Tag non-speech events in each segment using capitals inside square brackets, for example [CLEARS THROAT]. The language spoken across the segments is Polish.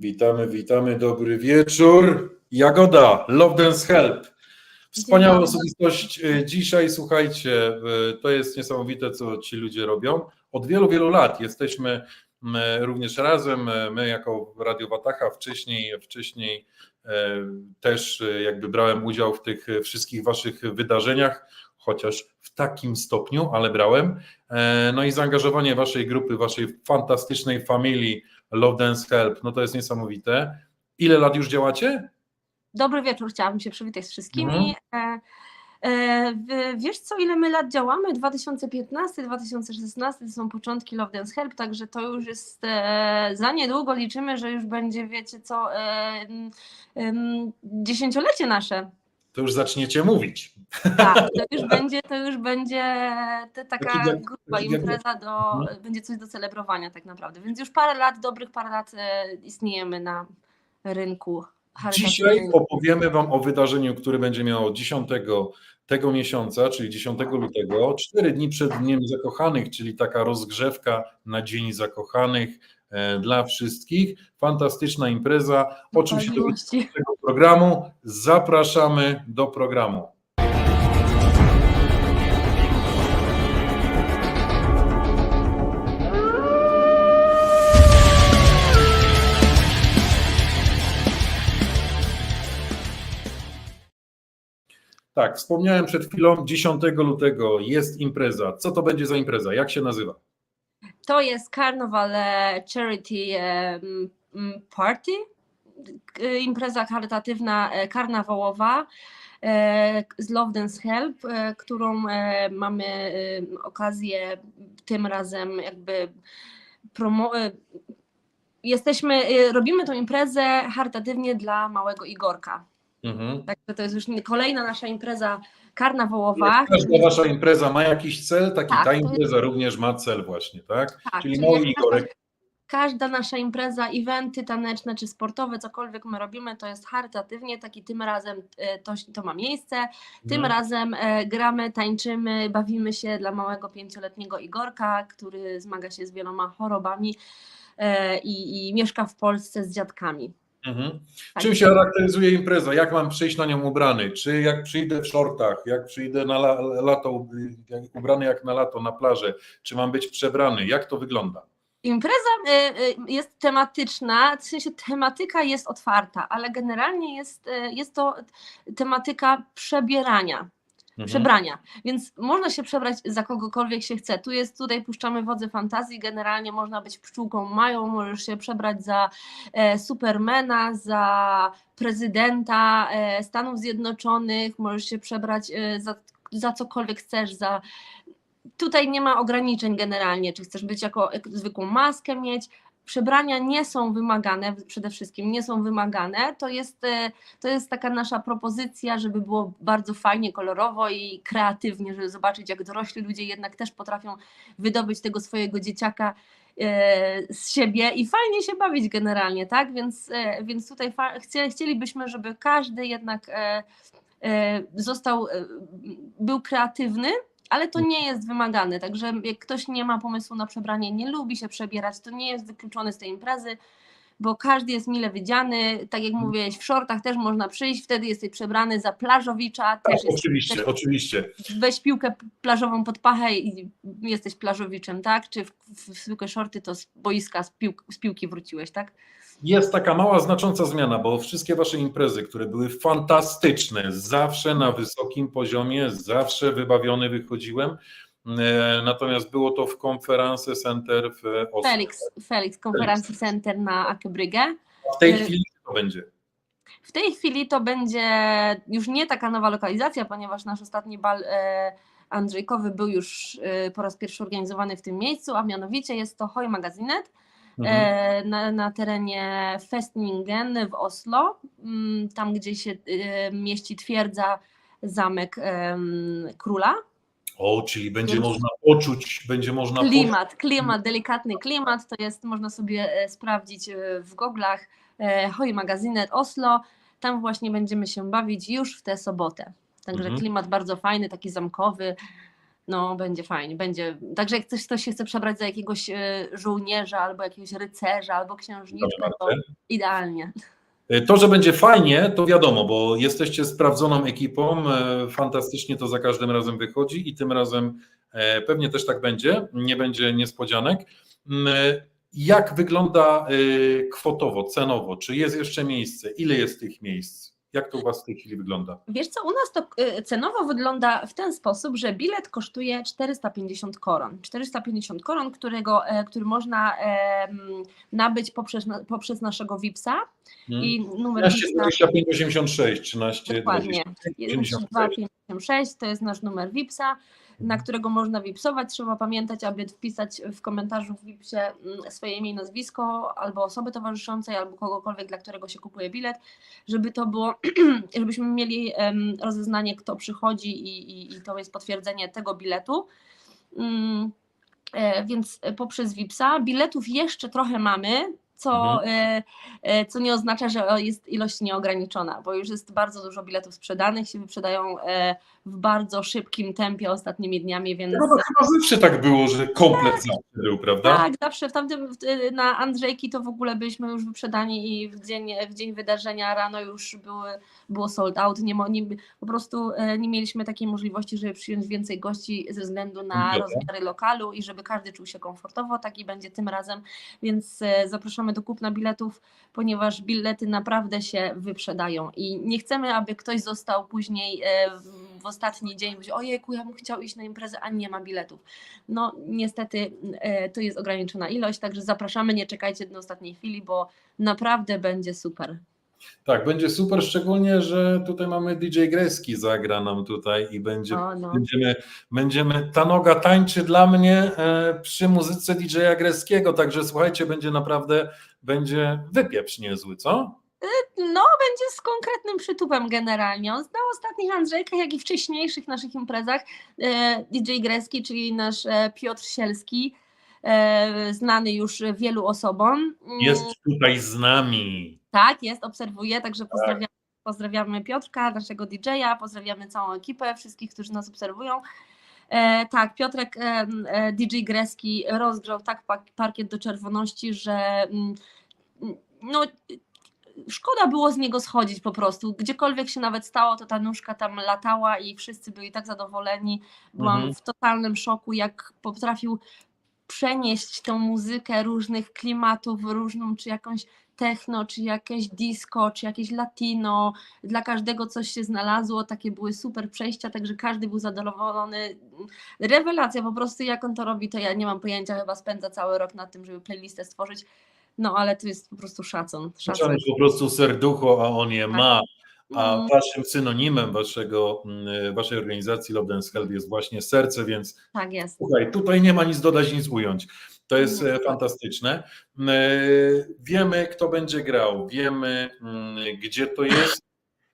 Witamy, witamy, dobry wieczór. Jagoda, Love Dance Help. Wspaniała osobistość y, dzisiaj. Słuchajcie, y, to jest niesamowite, co ci ludzie robią. Od wielu, wielu lat jesteśmy mm, również razem. y, My jako Radio Watacha wcześniej, wcześniej też jakby brałem udział w tych wszystkich waszych wydarzeniach, chociaż w takim stopniu, ale brałem. E, No i zaangażowanie waszej grupy, waszej fantastycznej familii Love Dance Help, no to jest niesamowite. Ile lat już działacie? Dobry wieczór, chciałabym się przywitać z wszystkimi. Mhm. E, e, wiesz co, ile my lat działamy? 2015-2016 to są początki Love Dance Help, także to już jest e, za niedługo liczymy, że już będzie, wiecie co, dziesięciolecie nasze. To już zaczniecie mówić. Tak, to już będzie, to już będzie te, taka Taki grupa taki impreza, do, Mhm. będzie coś do celebrowania tak naprawdę. Więc już parę lat, dobrych parę lat e, istniejemy na rynku Dzisiaj opowiemy Wam o wydarzeniu, które będzie miało 10 tego miesiąca, czyli 10 lutego, cztery dni przed Dniem Zakochanych, czyli taka rozgrzewka na Dzień Zakochanych dla wszystkich. Fantastyczna impreza. O czym się z tego programu? Zapraszamy do programu. Tak, wspomniałem przed chwilą, 10 lutego jest impreza. Co to będzie za impreza? Jak się nazywa? To jest Carnival e, Charity e, Party, impreza charytatywna e, karnawałowa z Love Dance Help, którą mamy okazję tym razem jakby promo... e, Jesteśmy, robimy tą imprezę charytatywnie dla małego Igorka. Mhm. Także to jest już kolejna nasza impreza karnawałowa. Każda wasza impreza ma jakiś cel, taki Tak, ta to jest- impreza również ma cel właśnie, tak? Tak, Czyli czyli jak Igorek. Każda nasza impreza, eventy taneczne czy sportowe, cokolwiek my robimy, to jest charytatywnie, taki tym razem e, to, to ma miejsce. Tym Mhm. razem e, gramy, tańczymy, bawimy się dla małego pięcioletniego Igorka, który zmaga się z wieloma chorobami e, i, i mieszka w Polsce z dziadkami. Mhm. Tak. Czym się charakteryzuje impreza? Jak mam przyjść na nią ubrany? Czy jak przyjdę w shortach, jak przyjdę na la, lato, jak, ubrany jak na lato na plażę, czy mam być przebrany? Jak to wygląda? Impreza e, e, jest tematyczna, w sensie tematyka jest otwarta, ale generalnie jest, e, jest to tematyka przebierania. Mhm. przebrania. Więc można się przebrać za kogokolwiek się chce. Tu jest, tutaj puszczamy wodze fantazji. Generalnie można być pszczółką mają, możesz się przebrać za e, Supermana, za prezydenta e, Stanów Zjednoczonych, możesz się przebrać e, za, za cokolwiek chcesz, za tutaj nie ma ograniczeń generalnie, czy chcesz być jako jak zwykłą maskę mieć. Przebrania nie są wymagane, przede wszystkim nie są wymagane. To jest, e, to jest taka nasza propozycja, żeby było bardzo fajnie, kolorowo i kreatywnie, żeby zobaczyć, jak dorośli ludzie jednak też potrafią wydobyć tego swojego dzieciaka e, z siebie i fajnie się bawić generalnie, tak? Więc, e, więc tutaj chcielibyśmy, żeby każdy jednak został, był kreatywny, ale to nie jest wymagane, także jak ktoś nie ma pomysłu na przebranie, nie lubi się przebierać, to nie jest wykluczony z tej imprezy, bo każdy jest mile widziany, tak jak mówiłeś, w shortach też można przyjść, wtedy jesteś przebrany za plażowicza, Tak, też jest, oczywiście, też oczywiście. weź piłkę plażową pod pachę i jesteś plażowiczem, tak? Czy w, w, w zwykłe shorty to z boiska, z, piłk, z piłki wróciłeś, tak? Jest taka mała, znacząca zmiana, bo wszystkie wasze imprezy, które były fantastyczne, zawsze na wysokim poziomie, zawsze wybawiony wychodziłem. E, Natomiast było to w Conference Center w Oslo. Felix, Felix Konferencji Center na Akebrygge. W tej E, chwili to będzie. W tej chwili to będzie już nie taka nowa lokalizacja, ponieważ nasz ostatni bal e, Andrzejkowy był już po raz pierwszy organizowany w tym miejscu, a mianowicie jest to Hoj Magazinet Mhm. na, na terenie Festningen w Oslo, mm, tam gdzie się mieści twierdza zamek króla. O, czyli będzie Więc- można poczuć, będzie można Klimat, klimat, delikatny klimat, to jest, można sobie e, sprawdzić e, w goglach e, Hoj Magazynet Oslo, tam właśnie będziemy się bawić już w tę sobotę. Także Mhm. klimat bardzo fajny, taki zamkowy, No, będzie fajnie, będzie. Także jak ktoś, ktoś się chce przebrać za jakiegoś żołnierza, albo jakiegoś rycerza, albo księżniczkę, to idealnie. E, To, że będzie fajnie, to wiadomo, bo jesteście sprawdzoną ekipą, e, fantastycznie to za każdym razem wychodzi i tym razem e, pewnie też tak będzie, nie będzie niespodzianek. Mm, e, Jak wygląda e, kwotowo, cenowo? Czy jest jeszcze miejsce? Ile jest tych miejsc? Jak to u Was w tej chwili wygląda? Wiesz co, u nas to e, cenowo wygląda w ten sposób, że bilet kosztuje 450 koron. 450 koron, którego, e, który można nabyć poprzez, poprzez naszego VIPsa i numer 13, VIPsa 25, 86, 13, Dokładnie. 26. 13256 to jest nasz numer VIPsa, na Mhm. którego można VIPsować. Trzeba pamiętać, aby wpisać w komentarzu w VIPsie mm, swoje imię i nazwisko, albo osoby towarzyszącej, albo kogokolwiek, dla którego się kupuje bilet, żeby to było, [CLEARS THROAT] żebyśmy mieli rozeznanie, kto przychodzi i, i, i to jest potwierdzenie tego biletu. Mm, e, Więc poprzez VIPsa biletów jeszcze trochę mamy, co, e, e, co nie oznacza, że jest ilość nieograniczona, bo już jest bardzo dużo biletów sprzedanych, się wyprzedają e, w bardzo szybkim tempie ostatnimi dniami, więc No chyba zawsze tak było, że komplet zawsze był, prawda? tak, zawsze w tamtym na Andrzejki to w ogóle byliśmy już wyprzedani i w dzień, w dzień wydarzenia rano już były, było sold out. Nie, nie, po prostu nie mieliśmy takiej możliwości, żeby przyjąć więcej gości ze względu na Dobra. rozmiary lokalu i żeby każdy czuł się komfortowo, tak i będzie tym razem, więc e, zapraszamy do kupna biletów, ponieważ bilety naprawdę się wyprzedają i nie chcemy, aby ktoś został później e, w- ostatni dzień, powiedział, ojejku, ja bym chciał iść na imprezę, a nie ma biletów. No niestety e, to jest ograniczona ilość, także zapraszamy, nie czekajcie do ostatniej chwili, bo naprawdę będzie super. Tak, będzie super, szczególnie, że tutaj mamy DJ Greski zagra nam tutaj i będzie, O, no. będziemy, będziemy, ta noga tańczy dla mnie e, przy muzyce DJ-a Greskiego, także słuchajcie, będzie naprawdę, będzie wypieprz niezły, co? No, będzie z konkretnym przytupem generalnie. On na ostatnich Andrzejkach, jak i wcześniejszych naszych imprezach e, DJ Greski, czyli nasz e, Piotr Sielski, e, znany już wielu osobom. Mm, Jest tutaj z nami. Tak, jest, obserwuję, także pozdrawiamy, pozdrawiamy Piotrka, naszego DJ-a, pozdrawiamy całą ekipę, wszystkich, którzy nas obserwują. E, tak, Piotrek e, e, DJ Greski rozgrzał tak pa- parkiet do czerwoności, że mm, mm, no, szkoda było z niego schodzić po prostu. Gdziekolwiek się nawet stało, to ta nóżka tam latała i wszyscy byli tak zadowoleni. Byłam Mhm. w totalnym szoku, jak potrafił przenieść tą muzykę różnych klimatów, różną, czy jakąś techno, czy jakieś disco, czy jakieś latino. Dla każdego coś się znalazło, takie były super przejścia, także każdy był zadowolony. Rewelacja po prostu, jak on to robi, to ja nie mam pojęcia, chyba spędza cały rok na tym, żeby playlistę stworzyć. No ale to jest po prostu szacun. szacun. Po prostu serducho, a on je ma. A Mm, waszym synonimem waszego, mm, waszej organizacji Love Dance Help jest właśnie serce, więc tak jest. Słuchaj, tutaj nie ma nic dodać, nic ująć. To jest Nie. e, fantastyczne. E, Wiemy, kto będzie grał, wiemy, mm, gdzie to jest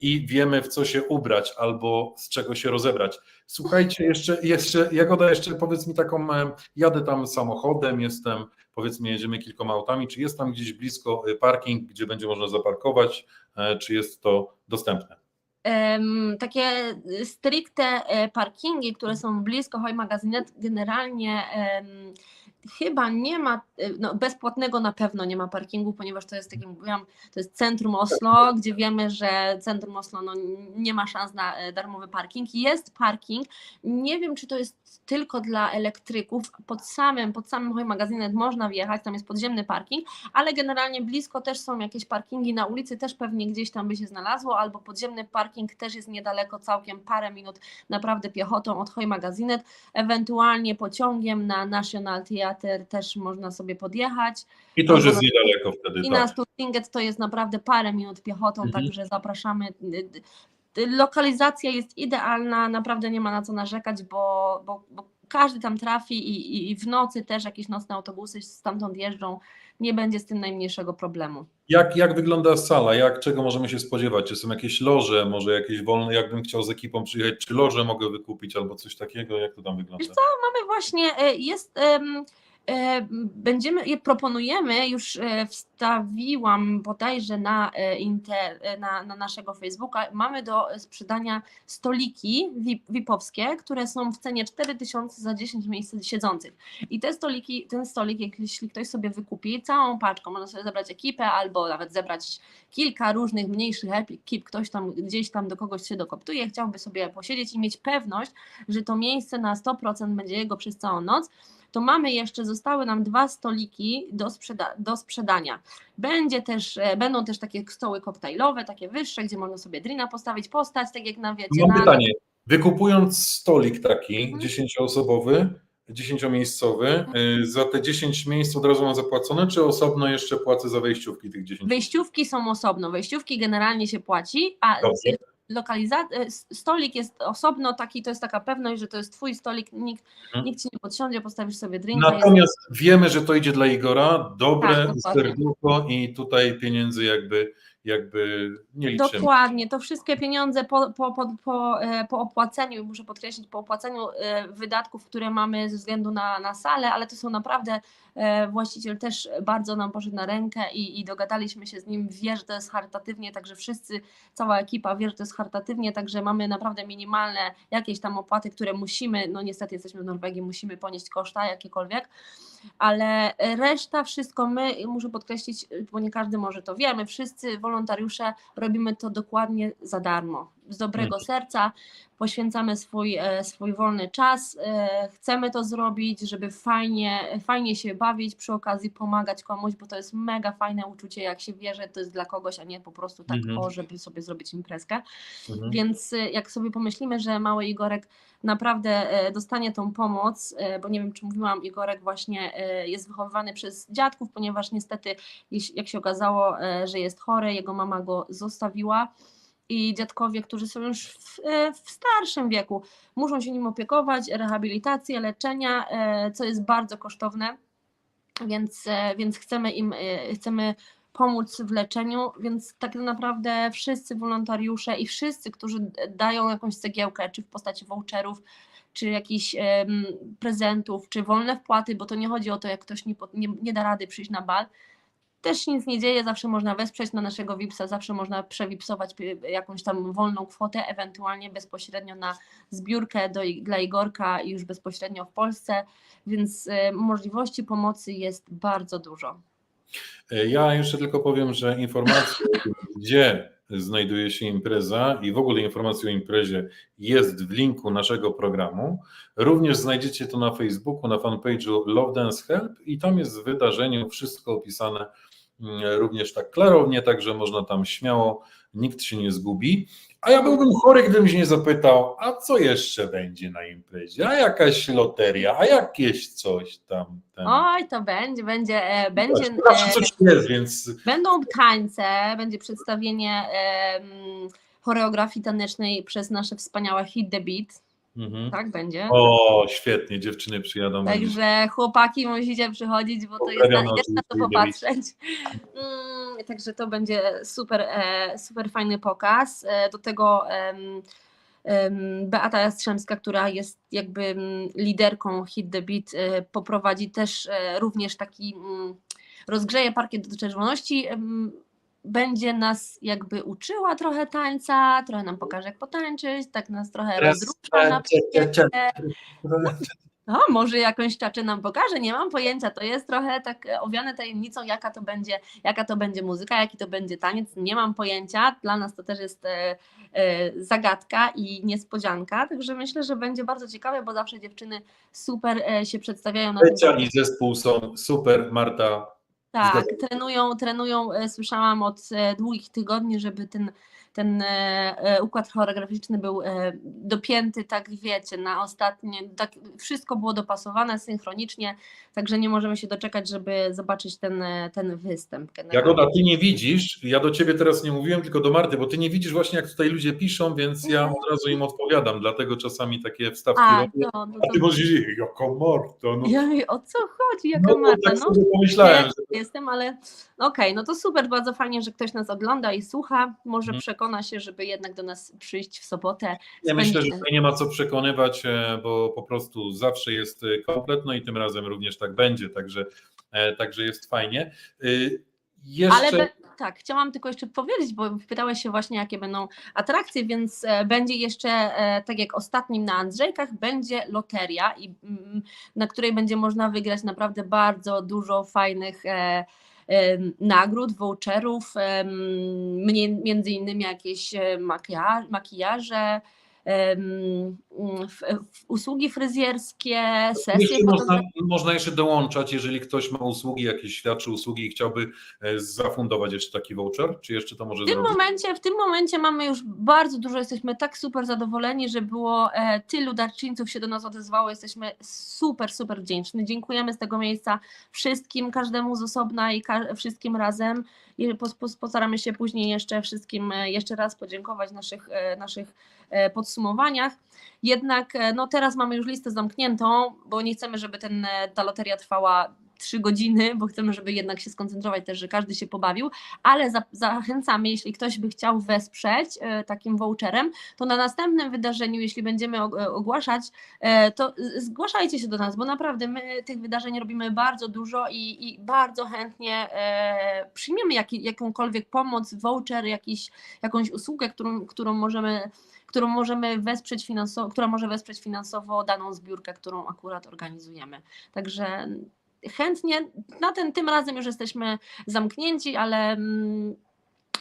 i wiemy, w co się ubrać albo z czego się rozebrać. Słuchajcie, jeszcze, jeszcze Jagoda, jeszcze powiedz mi taką, e, jadę tam samochodem, jestem, powiedzmy, jedziemy kilkoma autami, czy jest tam gdzieś blisko e, parking, gdzie będzie można zaparkować, e, czy jest to dostępne? Takie stricte parkingi, które są blisko Hoj Magazynet, generalnie chyba nie ma, e, no, bezpłatnego na pewno nie ma parkingu, ponieważ to jest, tak jak mówiłam, to jest centrum Oslo, gdzie wiemy, że centrum Oslo no, nie ma szans na e, darmowy parking. Jest parking, nie wiem, czy to jest tylko dla elektryków, pod samym, pod samym Hoj Magazynet można wjechać, tam jest podziemny parking, ale generalnie blisko też są jakieś parkingi. Na ulicy, też pewnie gdzieś tam by się znalazło, albo podziemny parking też jest niedaleko, całkiem parę minut naprawdę piechotą od Hoj Magazynet, ewentualnie pociągiem na National Theatre też można sobie podjechać I to już jest niedaleko wtedy. i tak. na Sturtinget to jest naprawdę parę minut piechotą, Mhm. także zapraszamy. Lokalizacja jest idealna, naprawdę nie ma na co narzekać, bo, bo, bo każdy tam trafi i, i- i w nocy też jakieś nocne autobusy stamtąd jeżdżą, nie będzie z tym najmniejszego problemu. Jak, jak wygląda sala? Jak, czego możemy się spodziewać? Czy są jakieś loże, może jakieś wolne, jakbym chciał z ekipą przyjechać, czy loże mogę wykupić albo coś takiego? Jak to tam wygląda? Wiesz co, mamy właśnie, e, jest E, Będziemy, je proponujemy, już e, wstawiłam bodajże na, e, inter, e, na, na naszego Facebooka, mamy do sprzedania stoliki VIP, VIP-owskie, które są w cenie 4000 za 10 miejsc siedzących. I te stoliki, ten stolik, jeśli ktoś sobie wykupi całą paczką, można sobie zebrać ekipę albo nawet zebrać kilka różnych mniejszych ekip, ktoś tam gdzieś tam do kogoś się dokoptuje, chciałby sobie posiedzieć i mieć pewność, że to miejsce na 100% będzie jego przez całą noc, to mamy jeszcze, zostały nam dwa stoliki do, sprzeda- do sprzedania. Będzie też, e, będą też takie stoły koktajlowe, takie wyższe, gdzie można sobie drina postawić, postać, tak jak na wiecie. Mam pytanie. Wykupując stolik taki, Mhm. 10-osobowy, 10-miejscowy, y, za te 10 miejsc od razu mam zapłacone, czy osobno jeszcze płacę za wejściówki tych 10? Wejściówki są osobno, wejściówki generalnie się płaci, a Dobrze. E, stolik jest osobno, taki to jest taka pewność, że to jest twój stolik, nikt, Mhm. nikt ci nie podsiądzie, postawisz sobie drinka. jest- Natomiast wiemy, że to idzie dla Igora, dobre Tak, serducho i tutaj pieniędzy jakby, jakby nie liczymy. Dokładnie, to wszystkie pieniądze po, po, po, po, e, po opłaceniu, muszę podkreślić, po opłaceniu e, wydatków, które mamy ze względu na, na salę, ale to są naprawdę, e, właściciel też bardzo nam poszedł na rękę i, i dogadaliśmy się z nim, wie, że to jest charytatywnie, także wszyscy, cała ekipa wie, że to jest charytatywnie, także mamy naprawdę minimalne jakieś tam opłaty, które musimy, no niestety jesteśmy w Norwegii, musimy ponieść koszta jakiekolwiek, ale reszta, wszystko my, muszę podkreślić, bo nie każdy może to wie, my wszyscy wolontariusze robimy to dokładnie za darmo, z dobrego Mhm. serca, poświęcamy swój, e, swój wolny czas, e, chcemy to zrobić, żeby fajnie, fajnie się bawić, przy okazji pomagać komuś, bo to jest mega fajne uczucie, jak się wie, że to jest dla kogoś, a nie po prostu tak Mhm. o, żeby sobie zrobić imprezkę. Mhm. Więc y, jak sobie pomyślimy, że mały Igorek naprawdę e, dostanie tą pomoc, e, bo nie wiem, czy mówiłam, Igorek właśnie e, jest wychowywany przez dziadków, ponieważ niestety, jak się okazało, że jest chory, jego mama go zostawiła. I dziadkowie, którzy są już w, w starszym wieku, muszą się nim opiekować, rehabilitację, leczenia, co jest bardzo kosztowne, więc, więc chcemy im, chcemy pomóc w leczeniu, więc tak naprawdę wszyscy wolontariusze i wszyscy, którzy dają jakąś cegiełkę, czy w postaci voucherów, czy jakichś prezentów, czy wolne wpłaty, bo to nie chodzi o to, jak ktoś nie, nie, nie da rady przyjść na bal, też nic nie dzieje, zawsze można wesprzeć na naszego VIPsa, zawsze można przewipsować jakąś tam wolną kwotę, ewentualnie bezpośrednio na zbiórkę do, dla Igorka już bezpośrednio w Polsce, więc możliwości pomocy jest bardzo dużo. E, Ja jeszcze tylko powiem, że informacje, [LAUGHS] gdzie znajduje się impreza i w ogóle informacja o imprezie jest w linku naszego programu. Również znajdziecie to na Facebooku, na fanpage'u Love Dance Help i tam jest w wydarzeniu wszystko opisane mm, również tak klarownie, także można tam śmiało, nikt się nie zgubi. A ja byłbym chory, gdybym się nie zapytał, a co jeszcze będzie na imprezie? A jakaś loteria, a jakieś coś tam. tam. Oj, to będzie, będzie, e, będzie, Zawsze coś jest, więc będą tańce, będzie przedstawienie choreografii tanecznej przez nasze wspaniałe Hit the Beat, Mhm. tak będzie. O, świetnie, dziewczyny przyjadą. Także chłopaki musicie przychodzić, bo to jest na, jest na to popatrzeć. Mm, także to będzie super, e, super fajny pokaz. E, do tego Beata Jastrzębska, która jest jakby mm, liderką Hit the Beat, e, poprowadzi też również taki, mm, rozgrzeje parkiet do czerwoności, będzie nas jakby uczyła trochę tańca, trochę nam pokaże jak potańczyć, tak nas trochę rozrusza na cia- cia- cia- parkiecie. O, może jakąś czaczę nam pokaże, nie mam pojęcia. To jest trochę tak e, owiane tajemnicą, jaka to będzie, jaka to będzie muzyka, jaki to będzie taniec. Nie mam pojęcia. Dla nas to też jest e, e, zagadka i niespodzianka. Także myślę, że będzie bardzo ciekawe, bo zawsze dziewczyny super e, się przedstawiają na tym. Lecia i zespół są super, Marta. Tak, trenują, trenują, e, słyszałam od e, długich tygodni, żeby ten, ten e, e, układ choreograficzny był e, dopięty, tak wiecie, na ostatnie, tak, wszystko było dopasowane synchronicznie, także nie możemy się doczekać, żeby zobaczyć ten, ten występ. Jagoda, ty nie widzisz, ja do ciebie teraz nie mówiłem, tylko do Marty, bo ty nie widzisz właśnie jak tutaj ludzie piszą, więc ja od razu im odpowiadam, dlatego czasami takie wstawki A, robię. to, to, A ty to, możesz jaka Marta, no. ja o co chodzi, jaka no, to Marta, tak no. pomyślałem, że jestem, ale okej, no to super, bardzo fajnie, że ktoś nas ogląda i słucha, może Mhm. przekonać przekona się, żeby jednak do nas przyjść w sobotę. Ja myślę, że tutaj nie ma co przekonywać, e, bo po prostu zawsze jest e, komplet, no i tym razem również tak będzie, także, e, także jest fajnie. Jeszcze... Ale be, tak, chciałam tylko jeszcze powiedzieć, bo pytałeś się właśnie, jakie będą atrakcje, więc będzie jeszcze, tak jak ostatnim na Andrzejkach, będzie loteria, i, mm, na której będzie można wygrać naprawdę bardzo dużo fajnych nagród, voucherów, między innymi jakieś e, makijaże, usługi fryzjerskie, sesje Jeszcze można, można jeszcze dołączać, jeżeli ktoś ma usługi, jakieś świadczy usługi i chciałby e, zafundować jeszcze taki voucher, czy jeszcze to może W tym zrobić? momencie, w tym momencie mamy już bardzo dużo, jesteśmy tak super zadowoleni, że było e, tylu darczyńców się do nas odezwało, jesteśmy super, super wdzięczni. Dziękujemy z tego miejsca wszystkim, każdemu z osobna i wszystkim razem. I pos- pos- postaramy się później jeszcze wszystkim e, jeszcze raz podziękować naszych, naszych podsumowaniach. Jednak e, no teraz mamy już listę zamkniętą, bo nie chcemy, żeby ten, e, ta loteria trwała trzy godziny, bo chcemy, żeby jednak się skoncentrować też, że każdy się pobawił, ale za, zachęcamy, jeśli ktoś by chciał wesprzeć e, takim voucherem, to na następnym wydarzeniu, jeśli będziemy og- e, ogłaszać, e, to zgłaszajcie się do nas, bo naprawdę my tych wydarzeń robimy bardzo dużo i, i bardzo chętnie e, przyjmiemy jaki, jakąkolwiek pomoc, voucher, jakiś, jakąś usługę, którą, którą możemy którą możemy wesprzeć finansowo, która może wesprzeć finansowo daną zbiórkę, którą akurat organizujemy. Także chętnie, na ten tym razem już jesteśmy zamknięci, ale, mm,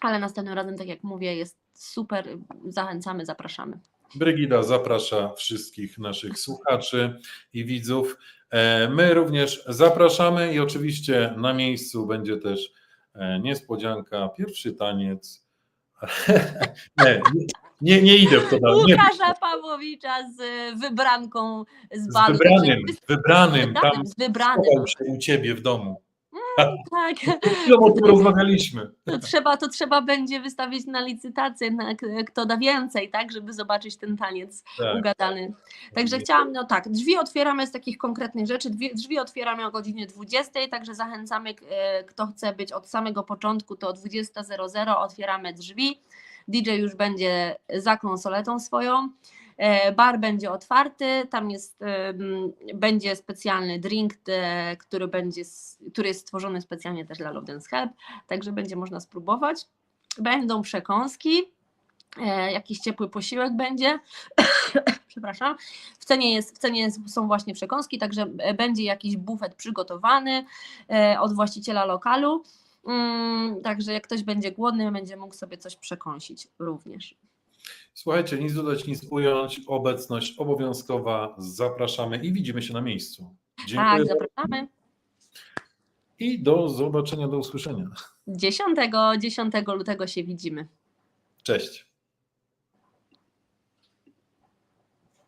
ale następnym razem, tak jak mówię, jest super. Zachęcamy, zapraszamy. Brygida zaprasza wszystkich naszych słuchaczy i widzów. E, My również zapraszamy i oczywiście na miejscu będzie też e, niespodzianka, pierwszy taniec. [LAUGHS] nie, nie, nie idę w to dalej. Nie, Łukasza Pawłowicza z y, wybranką z z balu. wybranym, Także wybranym, tam z wybranym. się u ciebie w domu. Tak. [LAUGHS] Chwilą o tym rozmawialiśmy. To trzeba, to trzeba będzie wystawić na licytację, na kto da więcej, tak, żeby zobaczyć ten taniec Tak. ugadany. Także chciałam, no tak, drzwi otwieramy z takich konkretnych rzeczy, drzwi, drzwi otwieramy o godzinie 20, także zachęcamy, e, kto chce być od samego początku, to o 20.00 otwieramy drzwi, DJ już będzie za konsoletą swoją, e, bar będzie otwarty, tam jest, em, będzie specjalny drink, e, który, będzie, który jest stworzony specjalnie też dla Love Help, także będzie można spróbować. Będą przekąski, e, jakiś ciepły posiłek będzie. [COUGHS] Przepraszam. W cenie, jest, w cenie są właśnie przekąski, także e, będzie jakiś bufet przygotowany e, od właściciela lokalu. Mm, Także jak ktoś będzie głodny, będzie mógł sobie coś przekąsić również. Słuchajcie, nic dodać, nic ująć. Obecność obowiązkowa. Zapraszamy i widzimy się na miejscu. Dziękuję Tak, zapraszamy. i do zobaczenia, do usłyszenia. 10, 10 lutego się widzimy. Cześć.